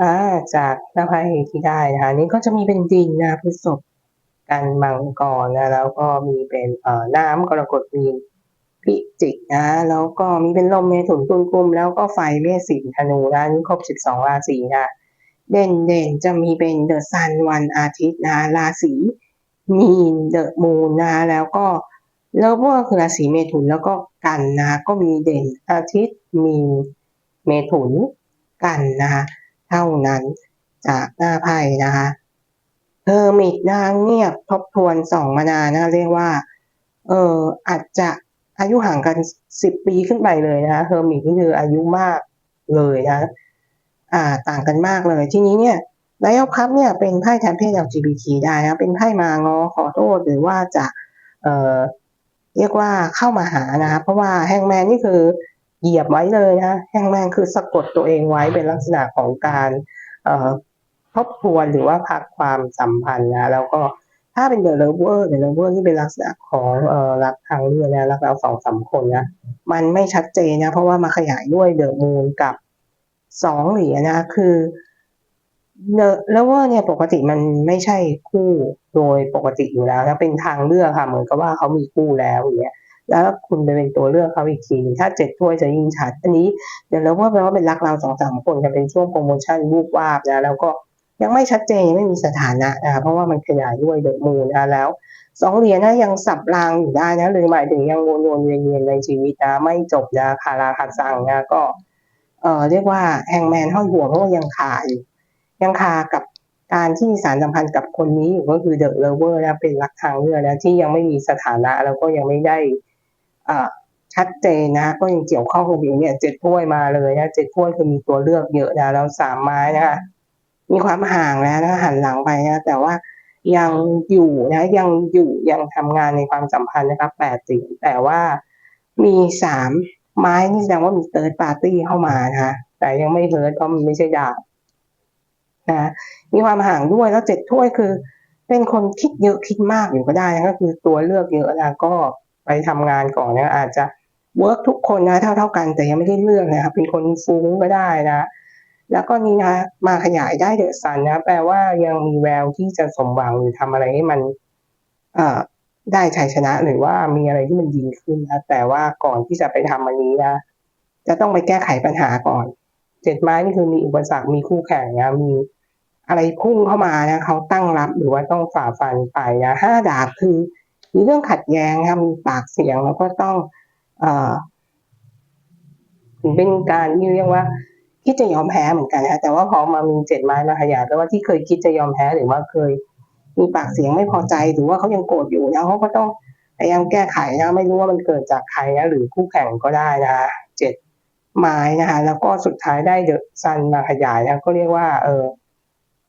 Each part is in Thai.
อาจากหน้าไพ่ที่ได้นะคะนี่ก็จะมีเป็นดินนะพฤษภกันมังกรนะแล้วก็มีเป็นเอ่อน้ำกรกฎมีนพิจิกนะแล้วก็มีเป็นลมเมถุนตุลกุม แล้วก็ไฟเมษสิงธนูนะนี่ครบ 12 ราศีนะเด่นเด่นจะมีเป็นเดอะซันวันอาทิตย์นะราศีมีนเดอะมูนนะแล้วก็เลิฟเวอร์คือราศีเมถุนแล้วก็กันนะก็มีเด่นอาทิตย์มีเมถุนกันนะคะ เท่านั้น จากหน้าไพ่นะคะเฮอร์มิตนะคะเงียบทบทวนสองมานานนะเรียกว่า เอออาจจะอายุห่างกันสิบปีขึ้นไปเลยนะคะเฮอร์มิตนี่คืออายุมากเลยนะอ่าต่างกันมากเลย ทีนี้เนี่ยไลออฟคัพเนี่ยเป็นไพ่แทนเพศ LGBT ได้นะเป็นไพ่มางอขอโทษหรือว่าจะเอ่อเรียกว่าเข้ามาหานะคะเพราะว่าแฮงแมนนี่คือ เหยียบไว้เลยนะแฮงแมนคือสะกดตัวเองไว้เป็นลักษณะของการเอ่อทบทวนหรือว่าพักความสัมพันธ์นะแล้วก็ถ้าเป็นเดอะเลเวอร์เดอะเลเวอร์ที่เป็นลักษณะของเอ่อรักทางเลือกนะรักเราสองสามคนนะมันไม่ชัดเจนนะเพราะว่ามาขยายด้วยเดอะมูนกับสองเหรียญนะคือเดอะเลเวอร์เนี่ยปกติมันไม่ใช่คู่โดยปกติอยู่แล้วนะเป็นทางเลือกค่ะเหมือนกับว่าเขามีคู่แล้วอย่างเงี้ย แล้วคุณไปเป็นตัวเลือกเขาอีกทีถ้าเจ็ดถ้วยจะยิ่งชัด อันนี้เดี๋ยวเราว่าแปลว่าเป็นรักเราสองสามคนจะเป็นช่วงโปรโมชั่นวูบวาบนะแล้วก็ยังไม่ชัดเจนยังไม่มีสถานะนะคะเพราะว่ามันขยายด้วยเดอะมูนนะแล้วสองเหรียญนะยังสับรางอยู่ได้นะหรือหมายถึงยังวนๆเวียนๆในชีวิตนะไม่จบนะคาราคาซังนะก็เอ่อเรียกว่าแฮงแมนห้อยหัวเพราะว่ายังคาอยู่ยังคากับการที่สารสัมพันธ์กับคนนี้อยู่ก็คือเดอะเลเวอร์นะเป็นรักทางเลือกนะที่ยังไม่มีสถานะแล้วก็ยังไม่ได้ ชัดเจนนะก็ยังเกี่ยวข้องกับอยู่เนี่ยเจ็ดถ้วยมาเลยนะเจ็ดถ้วยคือมีตัวเลือกเยอะนะแล้วสามไม้นะคะมีความห่างแล้วนะหันหลังไปนะแต่ว่ายังอยู่นะยังอยู่ยังทำงานในความสัมพันธ์นะครับแปดสิแต่ว่ามีสามไม้นี่แสดงว่ามีเติร์ดปาร์ตี้เข้ามานะคะแต่ยังไม่เฮิร์ตเพราะมันไม่ใช่ดาบนะมีความห่างด้วยแล้วเจ็ดถ้วยคือ เป็นคนคิดเยอะคิดมากอยู่ก็ได้นะก็คือตัวเลือกเยอะนะก็ ไปทำงานก่อนเนะอาจจะเวิร์กทุกคนนะเท่าเท่ากันแต่ยังไม่ได้เลือกนะครับเป็นคนฟุ้งก็ได้นะ แล้วก็นี่นะมาขยายได้เดอะซันนะแปลว่ายังมีแววที่จะสมหวังหรือทำอะไรให้มันเอ่อได้ชัยชนะหรือว่ามีอะไรที่มันดีขึ้นนะแต่ว่าก่อนที่จะไปทำอันนี้นะจะต้องไปแก้ไขปัญหาก่อน เจ็ดไม้นี่คือมีอุปสรรคมีคู่แข่งนะมีอะไรพุ่งเข้ามานะเขาตั้งรับหรือว่าต้องฝ่าฟันไปนะห้าดาบคือ มีเรื่องขัดแย้งนะมีปากเสียงแล้วก็ต้องเอ่อถือเป็นการที่เรียกว่าคิดจะยอมแพ้เหมือนกันนะแต่ว่าพอมามีเจ็ดไม้มาขยายแปลว่าที่เคยคิดจะยอมแพ้หรือว่าเคย มีปากเสียงไม่พอใจหรือว่าเขายังโกรธอยู่นะเขาก็ต้องพยายามแก้ไขนะไม่รู้ว่ามันเกิดจากใครนะหรือคู่แข่งก็ได้นะเจ็ดไม้นะคะแล้วก็สุดท้ายได้เดอะซันมาขยายนะก็เรียกว่า เออ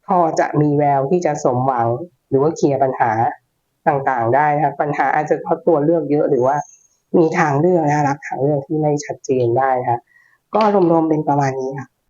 พอจะมีแววที่จะสมหวังหรือว่าเคลียร์ปัญหา ต่างๆ ได้นะครับปัญหาอาจจะเพราะตัวเลือกเยอะหรือว่ามีทางเลือกนะรับทางเลือกที่ไม่ชัดเจนได้นะคะก็รวมๆเป็นประมาณนี้ค่ะ